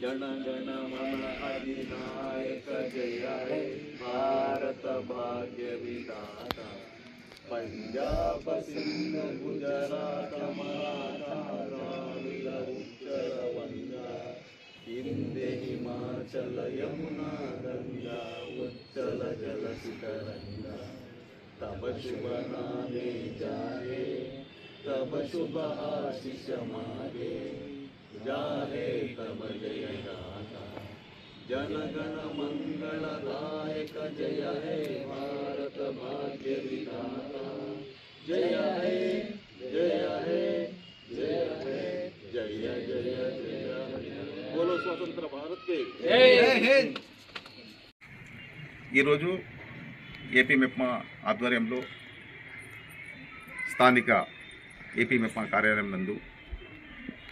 जन गण मन अधिनायक जय हे भारत भाग्य विधाता पंजाब सिंह गुजरात मराठा उत्तर बंगा हिंदे हिमाचल यमुना गंगा उच्चल जल शिखरंगा तब शुभ नामे जाए तब शुभ आशिष मागे। जन गण मंगल दायक जय हे भारत भाग्य विधाता जय हे जय हे जय हे जय जय जय हे बोलो स्वतंत्र भारत के ఈరోజు ఏపీ మెప్మా ఆధ్వర్యంలో స్థానిక ఏపీ మెప్మా కార్యాలయం నందు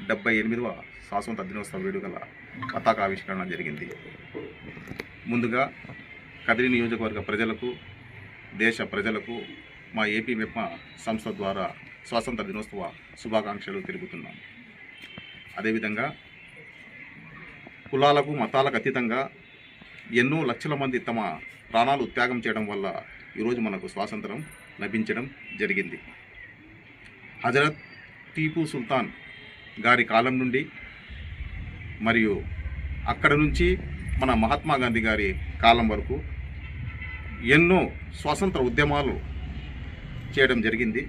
డెబ్బై ఎనిమిదవ స్వాతంత్ర దినోత్సవ వేడుకల పతాక ఆవిష్కరణ జరిగింది. ముందుగా కదిరి నియోజకవర్గ ప్రజలకు దేశ ప్రజలకు మా ఏపీ మెప్మా సంస్థ ద్వారా స్వాతంత్ర దినోత్సవ శుభాకాంక్షలు తెలుపుతున్నాం. అదేవిధంగా కులాలకు మతాలకు అతీతంగా ఎన్నో లక్షల మంది తమ ప్రాణాలు త్యాగం చేయడం వల్ల ఈరోజు మనకు స్వాతంత్రం లభించడం జరిగింది. హజరత్ టీపు సుల్తాన్ గారి కాలం నుండి మరియు అక్కడ నుంచి మన మహాత్మా గాంధీ గారి కాలం వరకు ఎన్నో స్వాతంత్ర ఉద్యమాలు చేయడం జరిగింది.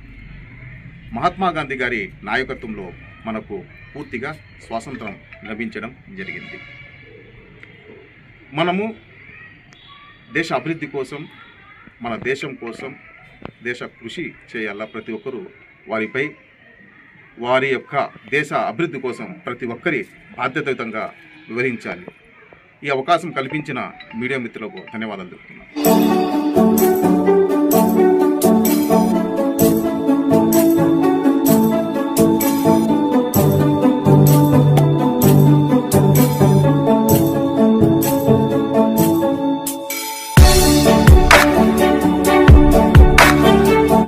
మహాత్మా గాంధీ గారి నాయకత్వంలో మనకు పూర్తిగా స్వాతంత్రం లభించడం జరిగింది. మనము దేశ అభివృద్ధి కోసం మన దేశం కోసం దేశ కృషి చేయాలా ప్రతి ఒక్కరూ వారిపై వారి యొక్క దేశ అభివృద్ధి కోసం ప్రతి ఒక్కరి బాధ్యతాయుతంగా వివరించాలి ఈ అవకాశం కల్పించిన మీడియా మిత్రులకు ధన్యవాదాలు చెప్తున్నాను